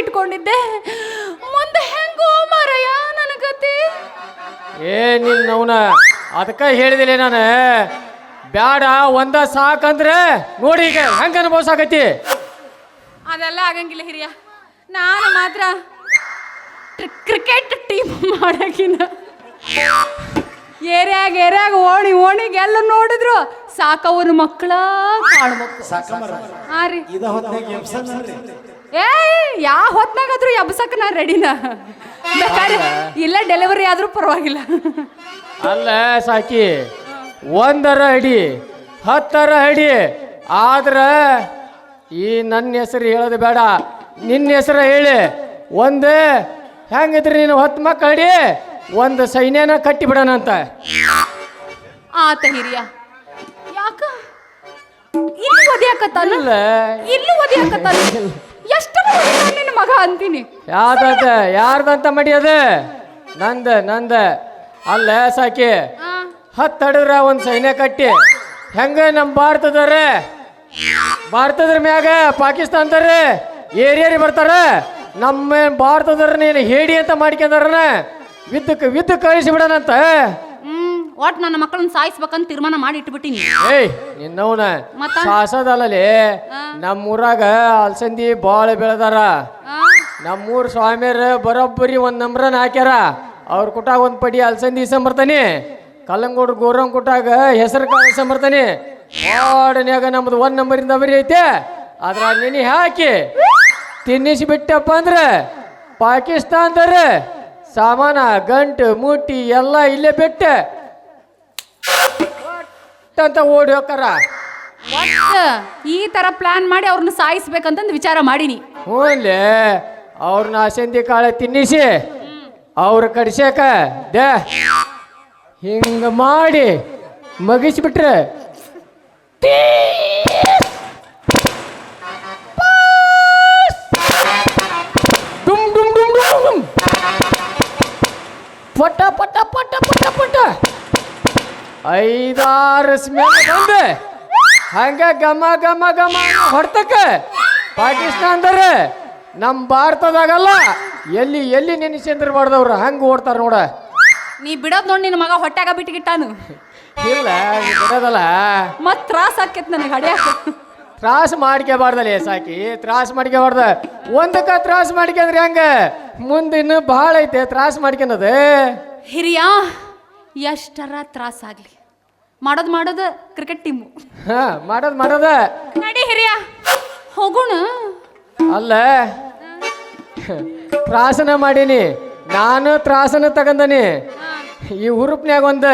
ಇಟ್ಕೊಂಡಿದ್ದೆ. ಮುಂದೆ ಹೆಂಗೋ ಮಾರಯ್ಯ ನನ್ನ ಗತಿ. ಏ ನಿನ್ನವನ ಅದಕ್ಕೆ ಹೇಳಿದಿಲ್ಲ ನಾನು. ಬ್ಯಾಡ ಒಂದ ಸಾಕಂದ್ರೆ ನೋಡಿ ಈಗ ಹೆಂಗ ಅನುಭವಿಸಾಕತಿ ಅದೆಲ್ಲ ಆಗಂಗಿಲ್ಲ ಹಿರಿಯ. ನಾನು ಮಾತ್ರ ಕ್ರಿಕೆಟ್ ಟೀಮ್ ಮಾಡಕಿನ. ಏರ್ಯಾಗ ಏರ್ಯಾಗ ಓಣಿ ಓಣಿಗೆ ಎಲ್ಲ ನೋಡಿದ್ರು ಸಾಕವ್ರ ಮಕ್ಕಳ ಕಾಣ್ಬೇಕು. ಹಾ ರೀ. ಇದ ಹೊತ್ತಾಗ ಎಬ್ಸನ್ರಿ ಯಾ ಯಾವ ಹೊತ್ನಾಗಾದ್ರೂ ಎಬ್ಸಕ್ ನಾ ರೆಡಿನ ಬೇಕಾದ್ರೆ ಇಲ್ಲ ಡೆಲಿವರಿ ಆದ್ರೂ ಪರವಾಗಿಲ್ಲ. ಅಲ್ಲ ಸಾಕಿ ಒಂದರ ಅಡಿ ಹತ್ತರ ಅಡಿ ಆದ್ರ ಈ ನನ್ನ ಹೆಸರು ಹೇಳೋದು ಬೇಡ. ನಿನ್ನ ಹೆಸರು ಹೇಳಿ ಒಂದು ಹೆಂಗಿದ್ರಿ ನೀನು ಹೊತ್ತು ಮಕ್ಕಳು ಅಡಿ ಒಂದು ಸೈನ್ಯನ ಕಟ್ಟಿ ಬಿಡೋಣಂತ ಆತ ಹಿರಿಯ. ಯಾಕ? ಇಲ್ಲಿ ಒದಿಯಾಕತ್ತಲ್ಲ ಇಲ್ಲ. ಇಲ್ಲೂ. ಒದಿತಾನ ನಿನ್ನ ಮಗ ಅಂತೀನಿ? ಯಾವ್ದಂತ ಯಾರ್ದಂತ ಮಡಿಯದ ನಂದ ನಂದ. ಅಲ್ಲ ಸಾಕಿ. ಆ, ಹತ್ತು ಹಡಿದ್ರ ಒಂದು ಸೈನ್ಯ ಕಟ್ಟಿ. ಹೆಂಗ ನಮ್ಮ ಭಾರತದವ್ರ? ಭಾರತದ್ರ ಮ್ಯಾಗ ಪಾಕಿಸ್ತಾನದವ್ರ ಏರಿಯರಿ ಬರ್ತಾರ. ನಮ್ಮ ಭಾರತದವ್ರ ನೀನು ಹೇಡಿ ಅಂತ ಮಾಡ್ಕೊಂಡಾರ ವಿದ್ಯುಕ್ ವಿದ್ಯುತ್ ಕಳಿಸಿ ಹ್ಮ್ ಒಟ್ ನನ್ನ ಮಕ್ಕಳನ್ನ ಸಾಯಿಸ್ಬೇಕಂತ ತೀರ್ಮಾನ ಮಾಡಿ ಇಟ್ಬಿಟ್ಟಿನಿ. ಏಯ್ ನಿನ್ನವನ ಮತ್ತ? ನಮ್ಮ ನಮ್ಮೂರಾಗ ಅಲ್ಸಂದಿ ಬಾಳ ಬೆಳೆದಾರ. ನಮ್ಮೂರ ಸ್ವಾಮಿಯರ ಬರೋಬ್ಬರಿ ಒಂದ್ ನಂಬ್ರನ್ ಹಾಕ್ಯಾರ. ಅವ್ರ ಕುಟಾಗ ಒಂದ್ ಪಡಿ ಅಲ್ಸಂದಿ ಇಸಂಬರ್ತಾನೆ ಕಲ್ಲಂಗೋಡ್ರ ಗೋರಂ ಕುಟಾಗ ಹೆಸರು ಕಾಳು ಇಸಂಬರ್ತಾನೆ ವಾರ್ಡನ್ಯಾಗ ನಮ್ದು ಒಂದ್ ನಂಬರಿಂದ ಬರಿ ಐತೆ. ಅದ್ರ ನೆನೆ ಹಾಕಿ ತಿನ್ನಿಸಿ ಬಿಟ್ಟಪ್ಪ ಅಂದ್ರೆ ಪಾಕಿಸ್ತಾನದವ್ರ ಸಾಮಾನ ಗಂಟು ಮೂಟಿ ಎಲ್ಲ ಇಲ್ಲೇ ಬಿಟ್ಟು. ಅಂತ ಓಡಿ ಹೋಕಾರ ಮತ್ತೆ ಈ ತರ ಪ್ಲಾನ್ ಮಾಡಿ ಅವ್ರನ್ನ ಸಾಯಿಸ್ಬೇಕಂತಂದು ವಿಚಾರ ಮಾಡೀನಿ. ಹೋಲೇ ಅವ್ರನ್ನ ಅಸಂದಿ ಕಾಳೆ ತಿನ್ನಿಸಿ ಅವ್ರ ಕಡಿಸ್ಯಾಕ ದೇ. ಹಿಂಗ ಮಾಡಿ ಮಗಿಸ್ಬಿಟ್ರೆ ಡುಮ್ ಐದಾರು ಸ್ಮೆಲ್ ಬಂದೆ. ಹಂಗ ಗಮ ಗಮ ಗಮ ಹೊಡ್ತಕ್ಕ. ಪಾಕಿಸ್ತಾನದವ್ರ ನಮ್ಮ ಭಾರತದಾಗಲ್ಲ ಎಲ್ಲಿ ಎಲ್ಲಿ ನೆನೆಸಂದ್ರ ಬಾರ್ದವ್ರ ಹಂಗೆ ಓಡ್ತಾರ ನೋಡ. ನೀ ಬಿಡೋದ್ ನೋಡಿ ನಿನ್ನ ಮಗ ಹೊಟ್ಟೆಗ ಬಿಟ್ಟಿಗಿಟ್ಟಾನು ಇಲ್ಲ ಬಿಡೋದಲ್ಲ. ಮತ್ ತ್ರಾಸ ಆಕೇತ್ ನನಗೆ ಹಡ್ಯಾಕ. ತ್ರಾಸ ಮಾಡ್ಕೋಬಾರ್ದಲ್ಲ ಸಾಕಿ ತ್ರಾಸ ಮಾಡ್ಕೋಬಾರ್ದ. ಒಂದಕ್ಕ ತ್ರಾಸ ಮಾಡ್ಕೊಂಡ್ರೆ ಹೆಂಗ? ಮುಂದೆ ಇನ್ನು ಭಾಳ ಐತೆ ತ್ರಾಸ ಮಾಡ್ಕೊಳದು ಹಿರಿಯ ಎಷ್ಟರ ತ್ರಾಸ ಆಗ್ಲಿ. ಮಾಡೋದ್ ಮಾಡೋದು ಕ್ರಿಕೆಟ್ ಟೀಮ್ ಹಾ ಮಾಡೋದು ಮಾಡೋದ. ನಡಿ ಹಿರಿಯ ಹೋಗೋಣ. ಅಲ್ಲ ತ್ರಾಸನ ಮಾಡೀನಿ. ನಾನು ತ್ರಾಸನ ತಗಂದನಿ ಈ ಹುರುಪ್ನ್ಯಾಗ ಒಂದು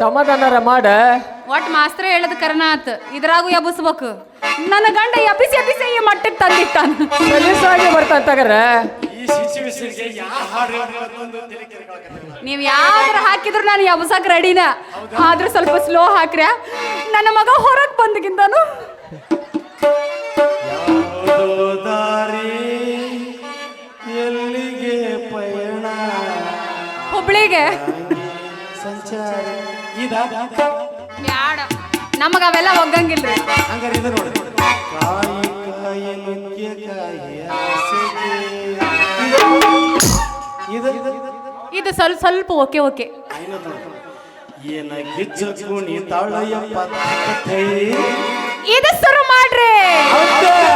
ಸಮಾಧಾನರ ಮಾಡ. ಒಟ್ ಮಾಸ್ತ್ರ ಹೇಳದ ಕರ್ನಾಥ್ ಇದ್ರಾಗು ಇದ್ರಾಗೂ ಎಬ್ಬಿಸ್ಬೇಕು. ನನ್ನ ಗಂಡ ಎಬ್ಬಿಸಿ ಎಬ್ಬಿಸಿ ಈ ಮಟ್ಟಕ್ಕೆ ತಂದಿಟ್ಟಾನ. ಸಲೀಸಾಗಿ ಬರ್ತಾನ ತಗರ. ಈ ಸಿಚುವೇಶನ್ಗೆ ಯಾವ ಹಾಡು ಅಂತ ತಲೆ ಕೆರೆಕೊಳಕತ್ತಿಲ್ಲ. ನೀವ್ ಯಾವ್ದಾರ ಹಾಕಿದ್ರು ನಾನು ಯಾವಸಾಕ್ ರೆಡಿನ. ಆದ್ರೆ ಸ್ವಲ್ಪ ಸ್ಲೋ ಹಾಕ್ರ್ಯಾ ನನ್ನ ಮಗ ಹೊರಗ್ ಬಂದಗಿಂತಾನು ಯಾವುದೋ ದಾರಿ ಎಲ್ಲಿಗೆ ಪಯಣ? ಹುಬ್ಳಿಗೆ. ಸಂಚಾರ ಇದ? ಬ್ಯಾಡ. ನಮಗ ಅವೆಲ್ಲ ಒಗ್ಗಂಗಿಲ್ರಿ. ಹಂಗಾರೆ ಇದು ನೋಡಿ ಕಾಯಿ ಕಾಯಿ ನುಗ್ಗೆ ಕಾಯಿ. ಇದು? ಸ್ವಲ್ಪ ಸ್ವಲ್ಪ ಓಕೆ ಓಕೆ. ಏನ ಗಿಜ್ಜ ಕುಣಿ ತಾಳಯ್ಯಪ್ಪ ಕಥೆ. ಇದು ಶುರು ಮಾಡ್ರಿ ಿ.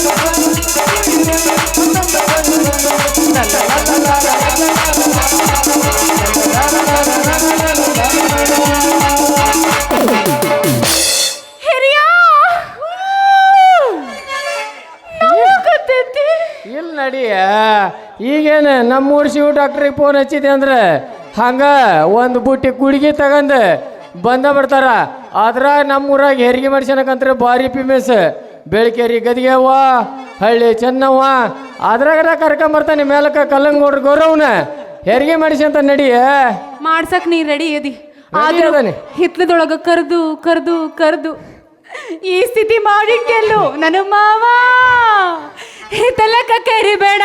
ಇಲ್ಲ ನಡಿಯ? ಈಗೇನು ನಮ್ಮೂರು ಶಿವ ಡಾಕ್ಟ್ರಿಗೆ ಫೋನ್ ಹಚ್ಚಿದೆ ಅಂದ್ರೆ ಹಂಗ ಒಂದು ಬುಟ್ಟಿ ಗುಳಿಗೆ ತಗೊಂಡು ಬಂದ ಬಿಡ್ತಾರ ಅದ್ರಾಗ ನಮ್ಮೂರಾಗ ಹೆರಿಗೆ ಮಾಡ್ಸನಕಂತ್ರ ಭಾರಿ ಫೇಮಸ್ ಬೆಳಕೇರಿ ಗದಿಗೆವ್ವ ಹಳ್ಳಿ ಚೆನ್ನವ್ವ. ಅದ್ರಾಗ ಕರ್ಕೊಂಬರ್ತಾನೆ ಮೇಲಕ್ಕ ಕಲ್ಲಂಗೋಡ್ರ ಗೌರವನ. ಹೆರಿಗೆ ಮಾಡಿಸಂತ ನಡಿಯ? ಮಾಡ್ಸಕ್ ನೀ ರೆಡಿ ಅದಿ ಆದ್ರೆ. ಹಿತ್ಲದೊಳಗ ಕರ್ದು ಕರ್ದು ಕರ್ದು. ಈ ಸ್ಥಿತಿ ಮಾಡಿಟ್ಟೆಲ್ಲು ನನ್ನ ಮಾವ. ಹಿತ್ತಲಕ ಕರಿಬೇಡ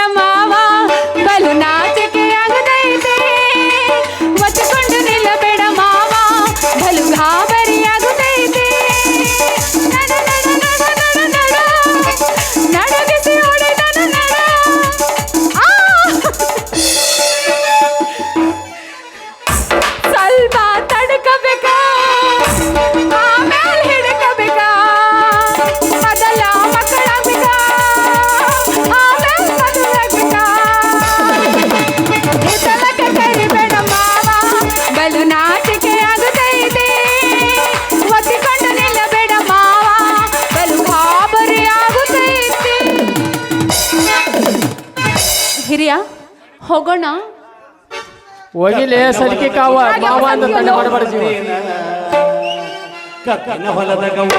ಹೋಗೋಣ? ಹೋಗಿಲೆ ಸಲಿಕೆ ಕಾವ ಮಾವ ಅಂತ ತಂಡ ಮಾಡಬಾರ್ದು ಜೀವ ಕತ್ತಿನ ಹೊಲದ ಗೌಡ.